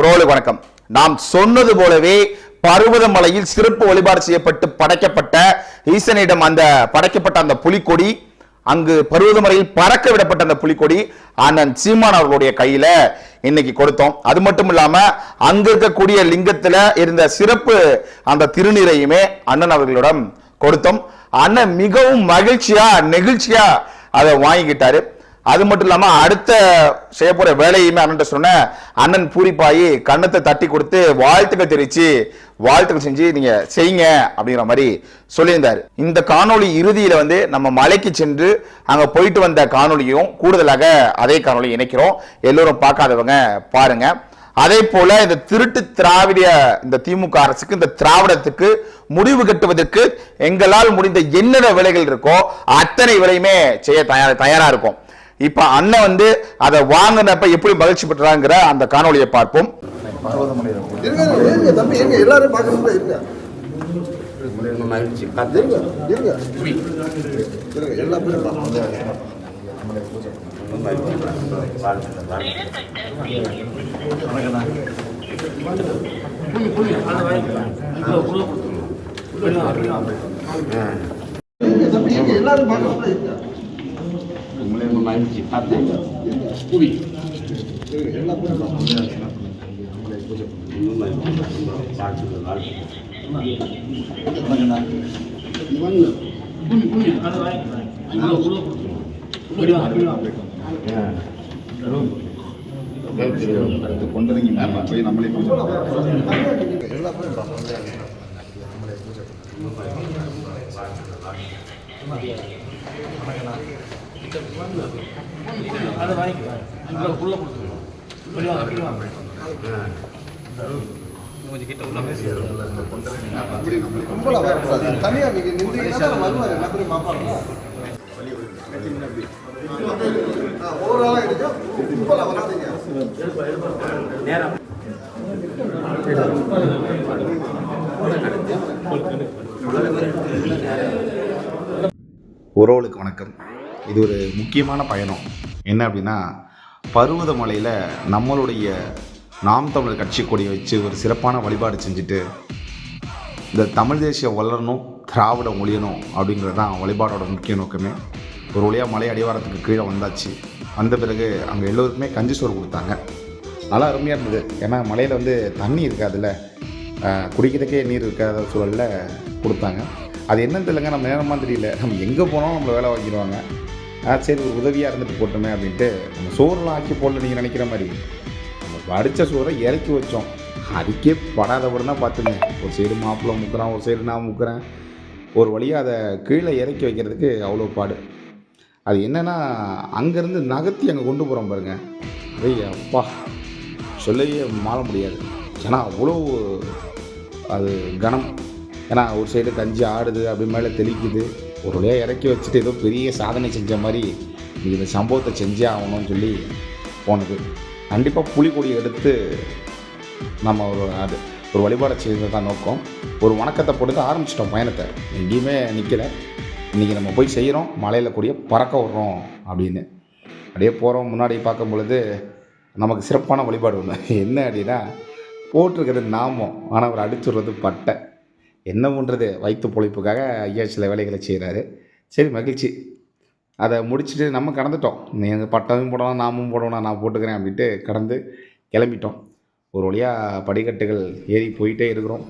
உறவுகளுக்கு வணக்கம். நாம் சொன்னது போலவே பருவதமலையில் சிறப்பு வழிபாடு செய்யப்பட்டு படைக்கப்பட்ட ஈசனிடம் அந்த படைக்கப்பட்ட அந்த புலிக்கொடி அங்கு பருவதமலையில் பறக்க விடப்பட்ட அந்த புலிக்கொடி அண்ணன் சீமான் அவர்களுடைய கையில இன்னைக்கு கொடுத்தோம். அது மட்டும் இல்லாம அங்க இருக்கக்கூடிய லிங்கத்துல இருந்த சிறப்பு அந்த திருநீரையுமே அண்ணன் அவர்களிடம் கொடுத்தோம். அண்ணன் மிகவும் மகிழ்ச்சியா நெகிழ்ச்சியா அதை வாங்கிக்கிட்டாரு. அது மட்டும் இல்லாம அடுத்த செய்ய போற வேலையுமே அண்ணன் சொன்ன அண்ணன் பூரிப்பாயி கண்ணத்தை தட்டி கொடுத்து வாழ்த்துக்கள் தெரிச்சு வாழ்த்துக்கள் செஞ்சு நீங்க செய்யுங்க அப்படிங்கிற மாதிரி சொல்லியிருந்தாரு. இந்த காணொளி இறுதியில வந்து நம்ம மலைக்கு சென்று அங்க போயிட்டு வந்த காணொளியும் கூடுதலாக அதே காணொலி இணைக்கிறோம். எல்லோரும் பார்க்காதவங்க பாருங்க. அதே போல இந்த திருட்டு திராவிட இந்த திமுக அரசுக்கு இந்த திராவிடத்துக்கு முடிவு கட்டுவதற்கு எங்களால் முடிந்த என்னென்ன விலைகள் இருக்கோ அத்தனை விலையுமே செய்ய தயார் தயாரா இருக்கும். இப்ப அண்ணன் வந்து அதை வாங்கினப்ப எப்படி மகிழ்ச்சி பெற்றாங்கிற அந்த காணொலியை பார்ப்போம். இருங்க எல்லாரும் பார்க்கணும்ல வாழ்த்துக்கள் வாழ்த்துக்கள் இருங்க தம்பி இருங்க எல்லாரும் நம்மளே பூஜை உங்களை மகிழ்ச்சி பார்த்து இருங்க எல்லா பேரும் பார்க்கணும் வருவார் பார்ப்பாங்க எடுக்க உறவுகளுக்கு வணக்கம். இது ஒரு முக்கியமான பயணம். என்ன அப்படின்னா பருவதமலையில் நம்மளுடைய நாம் தமிழர் கட்சி கொடியை வச்சு ஒரு சிறப்பான வழிபாடு செஞ்சுட்டு இந்த தமிழ் தேசியம் வளரணும் திராவிடம் ஒழியணும் அப்படிங்கிறது தான் வழிபாடோட முக்கிய நோக்கமே. ஒரு வழியாக மலை அடிவாரத்துக்கு கீழே வந்தாச்சு. வந்த பிறகு அங்கே எல்லோருக்குமே கஞ்சி சோறு கொடுத்தாங்க. நல்லா அருமையாக இருந்தது. ஏன்னா மலையில் வந்து தண்ணி இருக்காதுல்ல. குடிக்கிறதுக்கே நீர் இருக்காத சூழலில் கொடுத்தாங்க. அது என்னன்னு தெரியலங்க. நம்ம நேரமாக தெரியல. நம்ம எங்கே போனாலும் நம்மளை வேலை வாங்கிடுவாங்க. சரி ஒரு உதவியாக இருந்துட்டு போட்டோமே அப்படின்ட்டு நம்ம சோறுலாம் ஆக்கி போடல நீங்கள் நினைக்கிற மாதிரி. நம்ம அடித்த சோறை இறக்கி வச்சோம். அதுக்கே படாதபடி தான் பார்த்துங்க. ஒரு சைடு மாப்பிள்ளை முக்கிறேன் ஒரு சைடு நான் முக்கிறேன். ஒரு வழியாக அதை கீழே இறக்கி வைக்கிறதுக்கு அவ்வளோ பாடு. அது என்னென்னா அங்கேருந்து நகர்த்தி அங்கே கொண்டு போகிறோம் பாருங்க. அதே அப்பா. சொல்லவே மாற முடியாது. ஏன்னா அவ்வளோ அது கனம். ஏன்னா ஒரு சைடு கஞ்சி ஆடுது அப்படி மேலே தெளிக்குது. ஒரு வழியாக இறக்கி வச்சுட்டு ஏதோ பெரிய சாதனை செஞ்ச மாதிரி நீ இந்த சம்பவத்தை செஞ்சே ஆகணும்னு சொல்லி போனது. கண்டிப்பாக புலிக்கொடி எடுத்து நம்ம ஒரு அது ஒரு வழிபாடை செய்தது தான் நோக்கம். ஒரு வணக்கத்தை போட்டு ஆரம்பிச்சிட்டோம் பயணத்தை. எங்கேயுமே நிற்கலை இன்றைக்கி நம்ம போய் செய்கிறோம் மலையில் கூடிய பறக்க விட்றோம் அப்படின்னு. அப்படியே போகிறோம் முன்னாடி பார்க்கும் பொழுது நமக்கு சிறப்பான வழிபாடு ஒன்று என்ன அப்படின்னா போட்டிருக்கிறது நாமம். ஆனால் அவர் அடிச்சுடுறது பட்டை. என்ன பண்ணுறது வயிற்று பொழைப்புக்காக ஐயா சில வேலைகளை செய்கிறாரு சரி மகிழ்ச்சி. அதை முடிச்சுட்டு நம்ம கடந்துட்டோம். நீங்கள் பட்டமும் போடணும் நாமும் போடணும் நான் போட்டுக்கிறேன் அப்படின்ட்டு கடந்து கிளம்பிட்டோம். ஒரு வழியாக படிக்கட்டுகள் ஏறி போயிட்டே இருக்கிறோம்.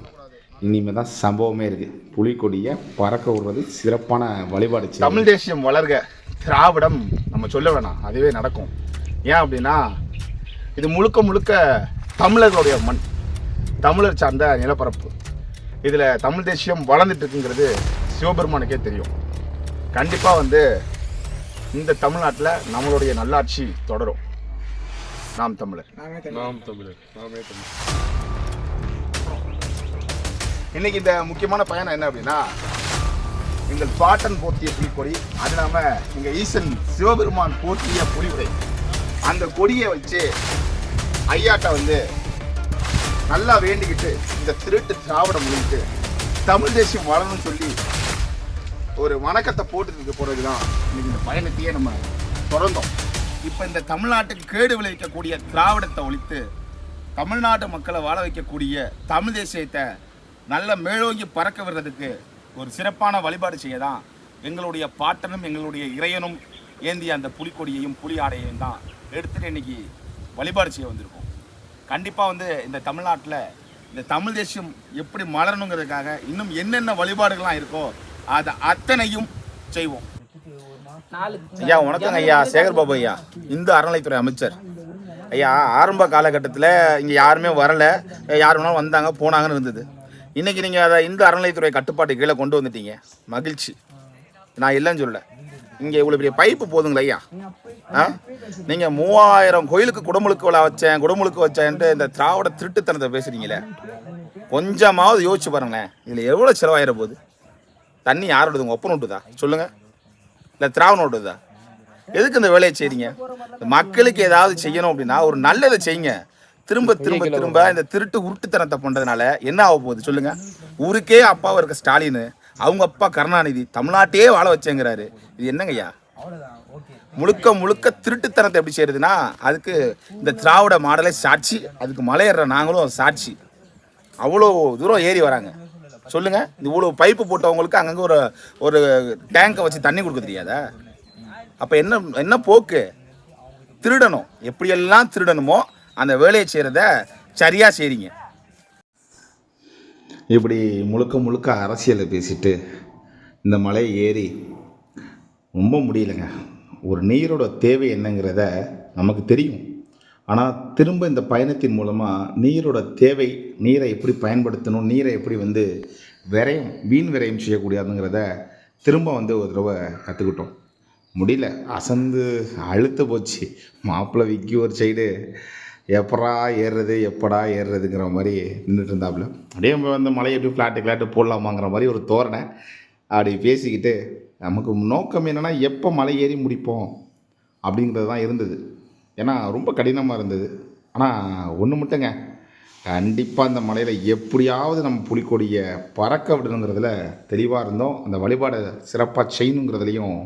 இனிமேல் தான் சம்பவமே இருக்குது புலிக்கொடியை பறக்க விடுறது சிறப்பான வழிபாடு தமிழ் தேசியம் வளர்க. திராவிடம் நம்ம சொல்ல வேணாம். அதுவே நடக்கும். ஏன் அப்படின்னா இது முழுக்க முழுக்க தமிழர்களுடைய மண். தமிழர் சார்ந்த நிலப்பரப்பு. இதில் தமிழ் தேசியம் வளர்ந்துட்டு இருக்குங்கிறது சிவபெருமானுக்கே தெரியும். கண்டிப்பாக வந்து இந்த தமிழ்நாட்டில் நம்மளுடைய நல்லாட்சி தொடரும். நாம் தமிழர். இன்னைக்கு இந்த முக்கியமான பயணம் என்ன அப்படின்னா எங்கள் பாட்டன் போர்த்திய புலிக்கொடி அது இல்லாம எங்க ஈசன் சிவபெருமான் போர்த்திய புலிவுடை. அந்த கொடியை வச்சு ஐயாட்ட வந்து நல்லா வேண்டிக்கிட்டு இந்த திருட்டு திராவிடம் முடிஞ்சு தமிழ் தேசியம் வளரணும்னு சொல்லி ஒரு வணக்கத்தை போட்டுட்டு போகிறது தான் இன்னைக்கு இந்த பயணத்தையே நம்ம தொடர்ந்தோம். இப்போ இந்த தமிழ்நாட்டுக்கு கேடு விளைவிக்கக்கூடிய திராவிடத்தை ஒழித்து தமிழ்நாட்டு மக்களை வாழ வைக்கக்கூடிய தமிழ் தேசியத்தை நல்ல மேலோங்கி பறக்க விடுறதுக்கு ஒரு சிறப்பான வழிபாடு செய்ய தான் எங்களுடைய பாட்டனும் எங்களுடைய இறையனும் ஏந்திய அந்த புலிக்கொடியையும் புலி ஆடையையும் தான் எடுத்துகிட்டு இன்னைக்கு வழிபாடு செய்ய வந்திருக்கோம். கண்டிப்பாக வந்து இந்த தமிழ்நாட்டில் இந்த தமிழ் தேசியம் எப்படி மலரணுங்கிறதுக்காக இன்னும் என்னென்ன வழிபாடுகள்லாம் இருக்கோ அதை அத்தனையும் செய்வோம். ஐயா வணக்கம் ஐயா. சேகர் பாபு ஐயா. இந்து அறநிலைத்துறை அமைச்சர். ஐயா ஆரம்ப காலகட்டத்தில் இங்கே யாருமே வரலை. யார் வேணாலும் வந்தாங்க போனாங்கன்னு இருந்தது. இன்னைக்கு நீங்கள் அதை இந்து அறநிலைத்துறை கட்டுப்பாட்டு கீழே கொண்டு வந்துட்டீங்க. மகிழ்ச்சி. நான் இல்லைன்னு சொல்லலை. இங்கே இவ்வளோ பெரிய பைப்பு போதுங்களா ஐயா. ஆ? நீங்கள் மூவாயிரம் கோயிலுக்கு குடமுழுக்கு விழா வச்சேன் குடமுழுக்கு வச்சேன்ட்டு இந்த திராவிட திருட்டுத்தனத்தை பேசுகிறீங்களே கொஞ்சமாவது யோசிச்சு பாருங்களேன் இதில் எவ்வளோ செலவாயிர போகுது? தண்ணி யாரோடது உங்கள் ஒப்பன் விட்டுதா சொல்லுங்கள் இல்லை திராவணம் விட்டுதா எதுக்கு இந்த வேலையை செய்றீங்க? இந்த மக்களுக்கு ஏதாவது செய்யணும் அப்படின்னா ஒரு நல்லதை செய்யுங்க. திரும்ப திரும்ப திரும்ப இந்த திருட்டு உருட்டுத்தனத்தை பண்றதுனால என்ன ஆக போகுது? சொல்லுங்க. ஊருக்கே அப்பாவா இருக்க ஸ்டாலின் அவங்க அப்பா கருணாநிதி தமிழ்நாட்டையே வாழ வச்சேங்கிறாரு. இது என்னங்கய்யா? முழுக்க முழுக்க திருட்டுத்தனத்தை எப்படி செய்யறதுன்னா அதுக்கு இந்த திராவிட மாடலே சாட்சி அதுக்கு மலையேற நாங்களும் சாட்சி. அவ்வளோ தூரம் ஏறி வராங்க. சொல்லுங்க இவ்வளோ பைப்பு போட்டவங்களுக்கு அங்கங்கே ஒரு ஒரு டேங்கை வச்சு தண்ணி கொடுக்க தெரியாதா? அப்போ என்ன என்ன போக்கு? திருடணும். எப்படியெல்லாம் திருடணுமோ அந்த வேலையை செய்கிறத சரியாக செய்றீங்க. இப்படி முழுக்க முழுக்க அரசியலை பேசிட்டு இந்த மலை ஏறி ரொம்ப முடியலைங்க. ஒரு நீரோட தேவை என்னங்கிறத நமக்கு தெரியும். ஆனால் திரும்ப இந்த பயணத்தின் மூலமாக நீரோட தேவை நீரை எப்படி பயன்படுத்தணும் நீரை எப்படி வந்து விரயம் வீண் விரயம் செய்யக்கூடாதுங்கிறத திரும்ப வந்து ஒரு தடவை கற்றுக்கிட்டோம் முடியல. அசந்து அழுத்து போச்சு. மாப்பிள்ளை விக்கி ஒரு சைடு எப்படா ஏறுறது எப்படா ஏறுறதுங்கிற மாதிரி நின்றுட்டு இருந்தாப்புல அப்படியே நம்ம வந்து மலையை எப்படி ஃப்ளாட்டு ஃப்ளாட்டு போடலாமாங்கிற மாதிரி ஒரு தோரணை. அப்படி பேசிக்கிட்டு நமக்கு நோக்கம் என்னென்னா எப்போ மலை ஏறி முடிப்போம் அப்படிங்கிறது தான் இருந்தது. ஏன்னா ரொம்ப கடினமாக இருந்தது. ஆனால் ஒன்று மட்டுங்க. கண்டிப்பாக அந்த மலையில் எப்படியாவது நம்ம புலிக்கொடியை பறக்க விடணுங்கிறதுல தெளிவாக இருந்தோம். அந்த வழிபாடை சிறப்பாக செய்யணுங்கிறதுலையும்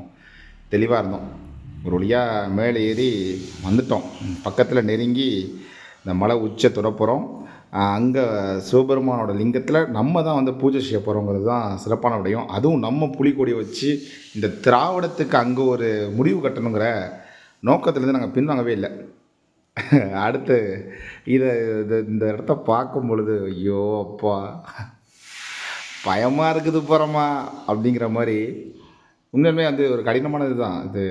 தெளிவாக இருந்தோம். ஒரு வழியாக மேலே ஏறி வந்துட்டோம். பக்கத்தில் நெருங்கி இந்த மலை உச்ச துறப்புறோம் அங்கே சிவபெருமானோட லிங்கத்தில் நம்ம தான் வந்து பூஜை செய்ய போகிறோங்கிறது தான் சிறப்பான விடயம். அதுவும் நம்ம புலிக்கொடியை வச்சு இந்த திராவிடத்துக்கு அங்கே ஒரு முடிவு கட்டணுங்கிற நோக்கத்துலேருந்து நாங்கள் பின்வாங்கவே இல்லை. அடுத்து இதை இது இந்த இடத்த பார்க்கும் பொழுது ஐயோ அப்பா பயமாக இருக்குது போகிறோமா அப்படிங்கிற மாதிரி உண்மையுமே வந்து ஒரு கடினமானது தான். இது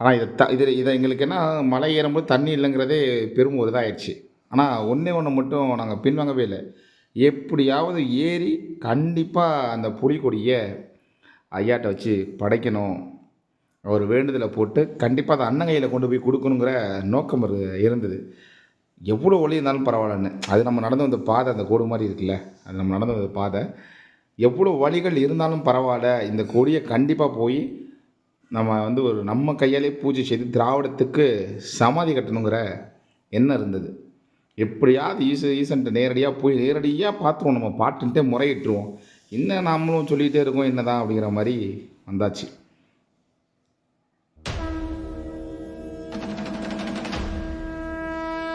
ஆனால் இதை த இது இதை எங்களுக்கு என்ன மலை ஏறும்போது தண்ணி இல்லைங்கிறதே பெரும் ஒரு இதாகிடுச்சு ஆனால் ஒன்றே ஒன்று மட்டும் நாங்கள் பின்வாங்கவே இல்லை. எப்படியாவது ஏறி கண்டிப்பாக அந்த புலிக்கொடியை ஐயாட்ட வச்சு படைக்கணும். ஒரு வேண்டுதலை போட்டு கண்டிப்பாக அதை அன்னங்கையில் கொண்டு போய் கொடுக்கணுங்கிற நோக்கம் இரு இருந்தது. எவ்வளோ ஒளி இருந்தாலும் பரவாயில்லன்னு. அது நம்ம நடந்து வந்த பாதை அந்த கோடு மாதிரி இருக்குல்ல அது நம்ம நடந்து வந்த பாதை. எவ்வளோ வழிகள் இருந்தாலும் பரவாயில்ல. இந்த கொடியை கண்டிப்பாக போய் நம்ம வந்து ஒரு நம்ம கையாலே பூஜை செய்து திராவிடத்துக்கு சமாதி கட்டணுங்கிற எண்ணம் இருந்தது. எப்படியாவது ஈச ஈசன்ட்டு நேரடியாக போய் நேரடியாக பார்த்துருவோம். நம்ம பாட்டுன்ட்டே முறையிட்டுருவோம். என்ன நாமளும் சொல்லிகிட்டே இருக்கோம் என்னதான் அப்படிங்கிற மாதிரி வந்தாச்சு.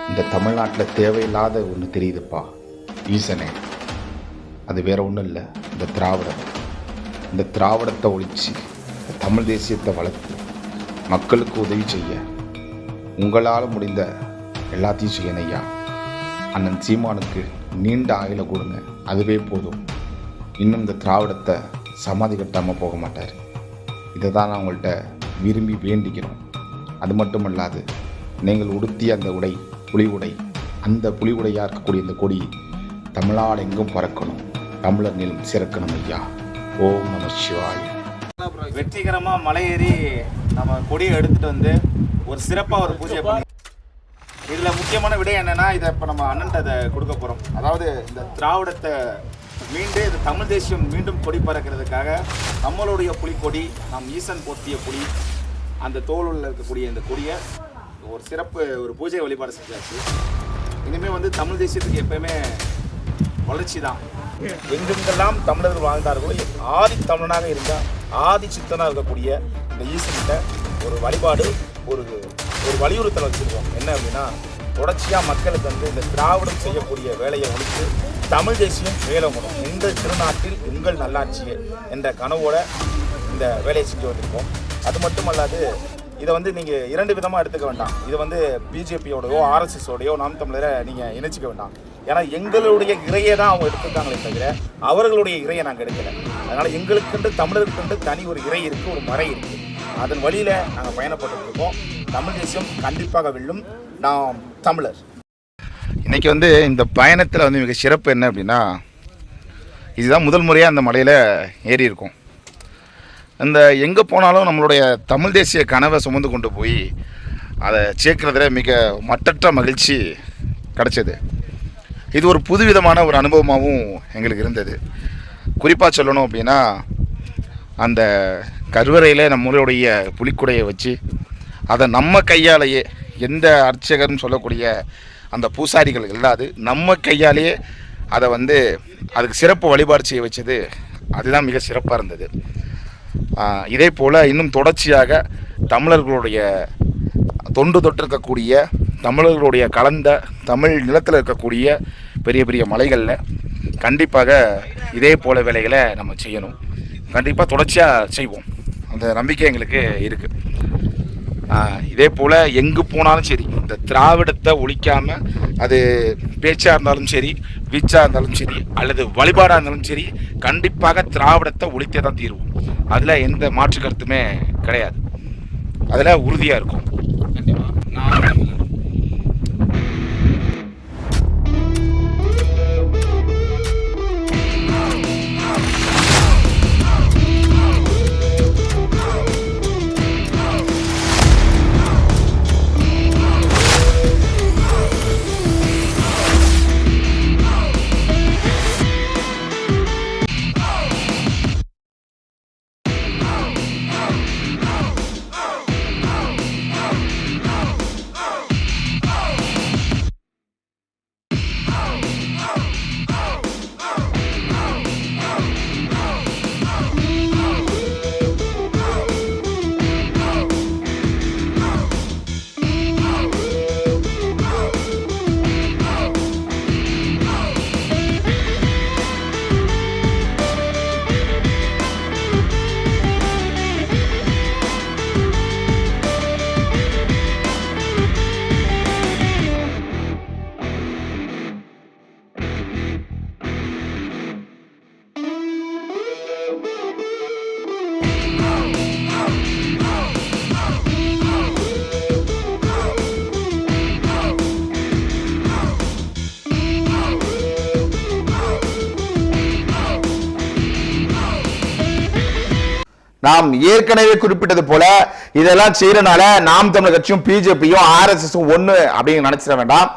இந்த தமிழ்நாட்டில் தேவையில்லாத ஒன்று தெரியுதுப்பா. ஈசனே. அது வேற ஒன்றும் இல்லை. இந்த திராவிடம். இந்த திராவிடத்தை ஒழிச்சு தமிழ் தேசியத்தை வளர்த்து மக்களுக்கு உதவி செய்ய உங்களால் முடிந்த எல்லாத்தையும் செய்யணும் ஐயா. அண்ணன் சீமானுக்கு நீண்ட ஆயில கொடுங்க. அதுவே போதும். இன்னும் இந்த திராவிடத்தை சமாதி கட்டாமல் போக மாட்டார். இதை தான் நான் உங்கள்கிட்ட விரும்பி வேண்டிக்கிறோம். அது மட்டும் அல்லாது நீங்கள் உடுத்திய அந்த உடை புலி உடை அந்த புலி உடையாக இருக்கக்கூடிய இந்த கொடி தமிழ்நாடு எங்கும் பறக்கணும். தமிழர் நிலம் சிறக்கணும் ஐயா. ஓம் நம சிவாய. வெற்றிகரமாக மலை ஏறி நம்ம கொடியை எடுத்துட்டு வந்து ஒரு சிறப்பாக ஒரு பூஜை பண்ணி இதில் முக்கியமான விடை என்னென்னா இதை இப்போ நம்ம அண்ணன்ட்ட அதை கொடுக்க போகிறோம் அதாவது இந்த திராவிடத்தை மீண்டு இந்த தமிழ் தேசியம் மீண்டும் கொடி பறக்கிறதுக்காக நம்மளுடைய புலிக்கொடி நம் ஈசன் போர்த்திய புலி அந்த தோலில் இருக்கக்கூடிய இந்த கொடியை ஒரு சிறப்பு ஒரு பூஜை வழிபாடு செஞ்சாச்சு. இனிமேல் வந்து தமிழ் தேசியத்துக்கு எப்பயுமே வளர்ச்சி தான். எங்கெங்கெல்லாம் தமிழர்கள் வாழ்ந்தார்களோ ஆதி தமிழனாக இருந்தால் ஆதி சித்தனாக இருக்கக்கூடிய இந்த ஈசன்கிட்ட ஒரு வழிபாடு ஒரு ஒரு வலியுறுத்தல் வச்சுருக்கோம். என்ன அப்படின்னா தொடர்ச்சியாக மக்களுக்கு வந்து இந்த திராவிடம் செய்யக்கூடிய வேலையை ஒழித்து தமிழ் தேசியம் மேலோங்கணும் எங்கள் திருநாட்டில் உங்கள் நல்லாட்சியே என்ற கனவோட இந்த வேலையை செஞ்சு வந்திருக்கோம். அது மட்டுமல்லாது இதை வந்து நீங்கள் இரண்டு விதமாக எடுத்துக்க வேண்டாம். இது வந்து பிஜேபியோடையோ ஆர்எஸ்எஸோடையோ நாம் தமிழரை நீங்கள் இணைச்சிக்க வேண்டாம். ஏன்னா எங்களுடைய இறையை தான் அவங்க எடுத்துருக்காங்களே தவிர அவர்களுடைய இறையை நாங்கள் எடுக்கல. அதனால் எங்களுக்குண்டு தமிழருக்கென்று தனி ஒரு இறை இருக்குது ஒரு மறை இருக்குது அதன் வழியில் நாங்கள் பயணப்பட்டு இருக்கோம். தமிழ் தேசியம் கண்டிப்பாக வெல்லும். நாம் தமிழர். இன்றைக்கி வந்து இந்த பயணத்தில் வந்து மிக சிறப்பு என்ன அப்படின்னா இதுதான் முதல் முறையாக அந்த மலையில் ஏறி இருக்கோம். இந்த எங்கே போனாலும் நம்மளுடைய தமிழ் தேசிய கனவை சுமந்து கொண்டு போய் அதை சேர்க்குறதுல மிக மட்டற்ற மகிழ்ச்சி கிடச்சிது. இது ஒரு புதுவிதமான ஒரு அனுபவமாகவும் எங்களுக்கு இருந்தது. குறிப்பாக சொல்லணும் அப்படின்னா அந்த கருவறையில் நம்மளுடைய புலிக்குடையை வச்சு அதை நம்ம கையாலேயே எந்த அர்ச்சகர்னு சொல்லக்கூடிய அந்த பூசாரிகள் இல்லாது நம்ம கையாலேயே அதை வந்து அதுக்கு சிறப்பு வழிபாடு செய்ய வச்சது அதுதான் மிக சிறப்பாக இருந்தது. இதே போல் இன்னும் தொடர்ச்சியாக தமிழர்களுடைய தொண்டு தொட்டிருக்கக்கூடிய தமிழர்களுடைய கலந்த தமிழ் நிலத்தில் இருக்கக்கூடிய பெரிய பெரிய மலைகளில் கண்டிப்பாக இதே போல வேலைகளை நம்ம செய்யணும். கண்டிப்பாக தொடர்ச்சியாக செய்வோம். அந்த நம்பிக்கை எங்களுக்கு இருக்குது இதே போல் எங்கே போனாலும் சரி இந்த திராவிடத்தை ஒழிக்காமல் அது பேச்சாக இருந்தாலும் சரி வீச்சாக இருந்தாலும் சரி அல்லது வழிபாடாக இருந்தாலும் சரி கண்டிப்பாக திராவிடத்தை ஒழித்தே தான் தீருவோம். அதில் எந்த மாற்று கருத்துமே கிடையாது. அதில் உறுதியாக இருக்கும். கண்டிப்பாக நாம் ஏற்கனவே குறிப்பிட்டது போல இதெல்லாம் செய்யறனால நாம் தமிழ் கட்சியும் பிஜேபியும் ஆர்எஸ்எஸும் ஒன்று அப்படின்னு நினைச்சிட வேண்டாம்.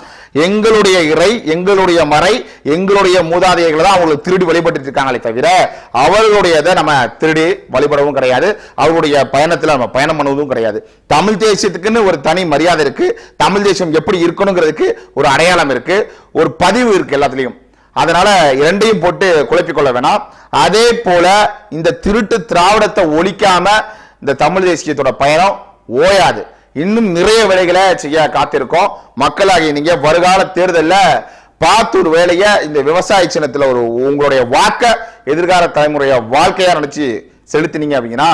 எங்களுடைய இறை எங்களுடைய மறை எங்களுடைய மூதாதையர்களை தான் அவங்களுக்கு திருடி வழிபட்டு இருக்காங்களே தவிர அவர்களுடையதை நம்ம திருடி வழிபடவும் கிடையாது. அவர்களுடைய பயணத்தில் நம்ம பயணம் பண்ணுவதும் கிடையாது. தமிழ் தேசியத்துக்குன்னு ஒரு தனி மரியாதை இருக்கு. தமிழ் தேசியம் எப்படி இருக்கணுங்கிறதுக்கு ஒரு அடையாளம் இருக்கு. ஒரு பதிவு இருக்கு எல்லாத்துலேயும். அதனால இரண்டையும் போட்டு குழப்பிக் கொள்ள வேணாம். அதே போல இந்த திருட்டு திராவிடத்தை ஒழிக்காம இந்த தமிழ் தேசியத்தோட பயணம் ஓயாது. இன்னும் நிறைய வேலைகளை செய்ய காத்திருக்கோம். மக்களாகிய நீங்க வருகால தேர்தலில் பார்த்து ஒரு வேலையை இந்த விவசாய சின்னத்தில் ஒரு உங்களுடைய வாக்க எதிர்கால தலைமுறைய வாழ்க்கையா நினைச்சு செலுத்தினீங்க அப்படின்னா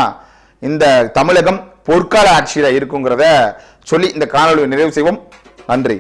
இந்த தமிழகம் பொற்கால ஆட்சியில இருக்குங்கிறத சொல்லி இந்த காணொலியை நிறைவு செய்வோம். நன்றி.